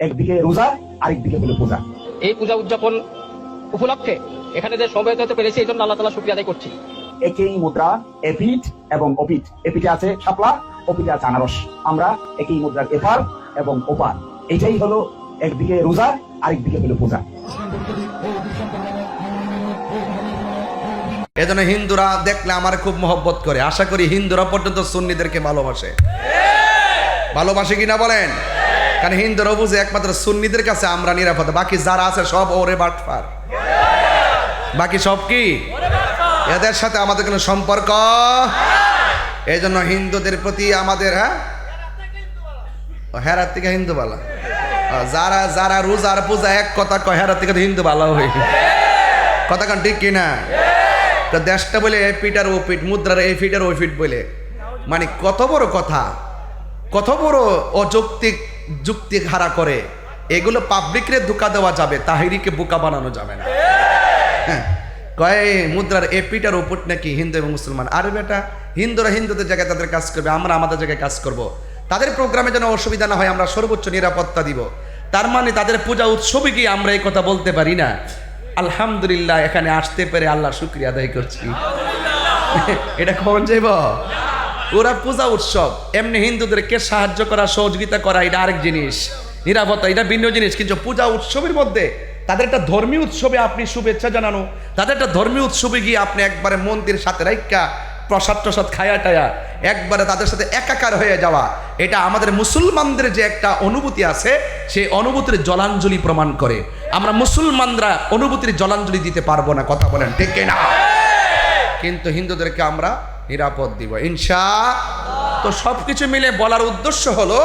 একদিকে রোজা আরেকদিকে হলো পূজা। এই পূজা উদযাপন উপলক্ষে এখানে যে সমবেত হতে পেরেছি এই জন্য আল্লাহ তালা শুক্রিয়া আদায় করছি। একই মুদ্রা এপিট এবং অপিট এপিটে আছে শাপলা অপিটে আছে আনারস। আমরা একই মুদ্রার এপার এবং ওপার। এটাই হলো একদিকে রোজা আরেকদিকে হলো পূজা। এজন্য হিন্দুরা দেখলে আমার খুব মহব্বত করে। আশা করি হিন্দুরা পর্যন্ত সুন্নিদেরকে ভালোবাসে। ভালোবাসে কিনা বলেন? কারণ হিন্দুরা বুঝে একমাত্র সুন্নিদের কাছে আমরা নিরাপদ। বাকি যারা আছে সব ওরে বাটফার। বাকি সব কি? এদের সাথে আমাদের কোনো সম্পর্ক? এই জন্য হিন্দুদের প্রতি আমাদের হ্যাঁ? হেরার থেকে হিন্দু বালা যারা যারা রোজার পূজা, এক কথা কয়, হেরার থেকে হিন্দু ভালো হই। কথা কান ঠিক কিনা? তো দেশটা বলে এ ফিট আর ও ফিট মুদ্রার এই ফিট আর ওই ফিট বলে। মানে কত বড় কথা? কত বড় অযৌক্তিক যুক্তি হারা করে, এগুলো পাবলিকরে ধোকা দেওয়া যাবে, তাহিরিকে বোকা বানানো যাবে না। হ্যাঁ কয় মুদ্রার এ পিট আর নাকি হিন্দু এবং মুসলমান? আরে বেটা, হিন্দুরা হিন্দুদের জায়গায় তাদের কাজ করবে, আমরা আমাদের জায়গায় কাজ করব। তাদের প্রোগ্রামে যেন অসুবিধা না হয়, আমরা সর্বোচ্চ নিরাপত্তা দিব। তার মানে তাদের পূজা উৎসবে গিয়ে আমরা এই কথা বলতে পারি না? আলহামদুলিল্লাহ, এখানে আসতে পেরে আল্লাহ শুক্রিয়া আদায় করছি। এটা কখন যাইব? ওরা পূজা উৎসব। এমনি হিন্দুদেরকে সাহায্য করা, সহযোগিতা করা, এটা আরেক জিনিস। নিরাপত্তা, এটা ভিন্ন জিনিস, কিন্তু পূজা উৎসবের মধ্যে তাদের একটা ধর্মীয় উৎসবে আপনি শুভেচ্ছা জানানো, তাদের একটা ধর্মীয় উৎসবে গিয়ে আপনি একবারে মন্দিরের সাথে রাইকা প্রসাদ টসাদ খায়া টায়া, একবারে তাদের সাথে একাকার হয়ে যাওয়া। এটা আমাদের মুসলমানদের যে একটা অনুভূতি আছে, সেই অনুভূতির জলাঞ্জলি প্রমাণ করে। আমরা মুসলমানরা অনুভূতির জলাঞ্জলি দিতে পারব না, কথা বলেন, ঠিক না কিন্তু হিন্দুদেরকে আমরা নিরাপদ দিব। ইনশা তো সব কিছু মিলে বলার উদ্দেশ্য হলো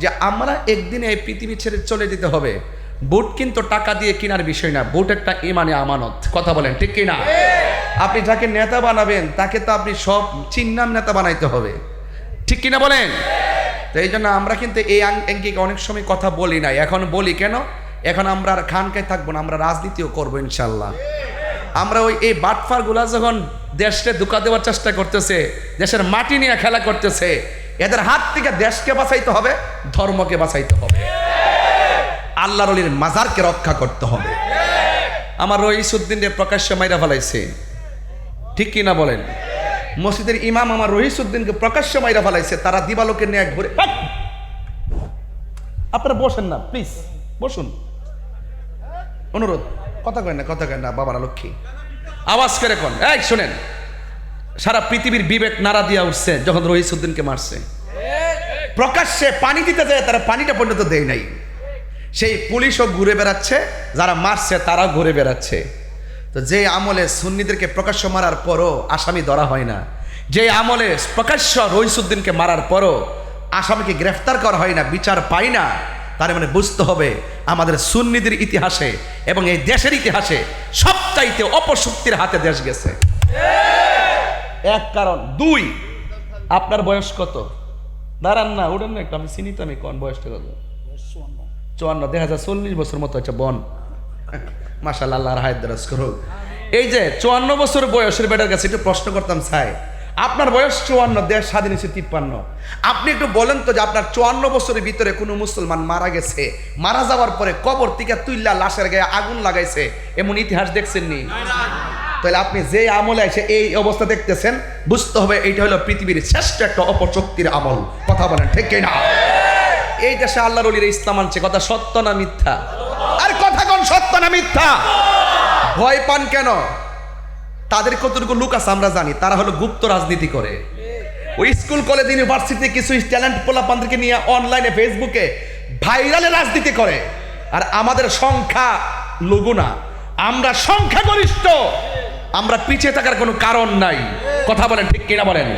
যে আমরা একদিন এই পৃথিবী ছেড়ে চলে যেতে হবে। বুট কিন্তু টাকা দিয়ে কেনার বিষয় না বুট একটা ইমানে আমানত। কথা বলেন ঠিক কিনা আপনি যাকে নেতা বানাবেন তাকে তো আপনি সব চিন্নাম নেতা বানাইতে হবে। ঠিক কিনা বলেন? তো এই জন্য আমরা কিন্তু এই অঙ্কিকে অনেক সময় কথা বলি না এখন বলি কেন? এখন আমরা আর খানকায় থাকব না আমরা রাজনীতিও করব ইনশাল্লাহ আমরা ওই এই বাটফারগুলা যখন দেশকে ধোকা দেওয়ার চেষ্টা করতেছে, দেশের মাটি নিয়ে খেলা করতেছে, এদের হাত থেকে দেশকে বাঁচাইতে হবে, ধর্মকে বাঁচাইতে হবে। আল্লাহর অলির মাজারকে রক্ষা করতে হবে। আমার রহিসুদ্দিনের প্রকাশ্য মাইরা ফেলাইছে। ঠিক কি না বলেন? মসজিদের ইমাম আমার রহিসুদ্দিনকে প্রকাশ্য মাইরা ফেলাইছে, তারা দিবালোকে নিয়ে ঘুরে আপনারা বসেন না প্লিজ বসুন। অনুরোধ। কথা কয় না, কথা কয় না, বাবার লক্ষ্মী। আওয়াজ করে কোন? এই, শুনেন। সারা পৃথিবীর বিবেক নাড়া দিয়া উঠছে যখন রহিসুদ্দিনকে মারছে। প্রকাশ্যে পানি দিতে যায়, তারা পানিটা পর্যন্ত দেয় নাই। সেই পুলিশও ঘুরে বেড়াচ্ছে, যারা মারছে তারাও ঘুরে বেড়াচ্ছে। তো যে আমলে সুন্নিদেরকে প্রকাশ্য মারার পরও আসামি ধরা হয় না, যে আমলে প্রকাশ্য রহিসুদ্দিনকে মারার পরও আসামিকে গ্রেফতার করা হয় না, বিচার পায় না তার মানে বুঝতে হবে আমাদের সুন্নিদের ইতিহাসে এবং এই দেশের ইতিহাসে সবচাইতে অপশক্তির হাতে দেশ গেছে। এক কারণ, দুই, আপনার বয়স কত? দাঁড়ান না, উঠেন না একটু, আমি চিনি তো আমি কোন বয়সটা কত? চুয়ান্ন, দেখা যায় চল্লিশ বছর মতো হচ্ছে বন। মাসাল আল্লাহর হায়াত দারাজ করো এই যে, চুয়ান্ন বছর বয়সের বেটার কাছে একটু প্রশ্ন করতাম, ছাই। আপনার বয়স চুয়ান্ন, দেশ স্বাধীন হয়েছে তিপ্পান্ন। আপনি একটু বলেন তো যে আপনার চুয়ান্ন বছরের ভিতরে কোনো মুসলমান মারা গেছে, মারা যাওয়ার পরে কবর থেকে তুইল্লা লাশের গায়ে আগুন লাগাইছে, এমন ইতিহাস দেখছেন নি তাহলে আপনি যে আমলে এসে এই অবস্থা দেখতেছেন, বুঝতে হবে এইটা হলো পৃথিবীর শ্রেষ্ঠ একটা অপশক্তির আমল। কথা বলেন, ঠিক না এই দেশে আল্লাহর অলির ইসলাম আনছে, কথা সত্য না মিথ্যা? আর কথা কোন, সত্য না মিথ্যা? ভয় পান কেন? তাদের কতটুকু লোক আছে আমরা জানি, তারা হলো গুপ্ত রাজনীতি করে। ওই স্কুল, কলেজ, ইউনিভার্সিটি কিছু ট্যালেন্ট পোলাপানদেরকে নিয়ে অনলাইনে ফেসবুকে ভাইরালে রাজনীতি করে। আর আমাদের সংখ্যা লঘু না, আমরা সংখ্যাগরিষ্ঠ। আমরা পিছিয়ে থাকার কোনো কারণ নাই। কথা বলেন ঠিক কিনা বলেন?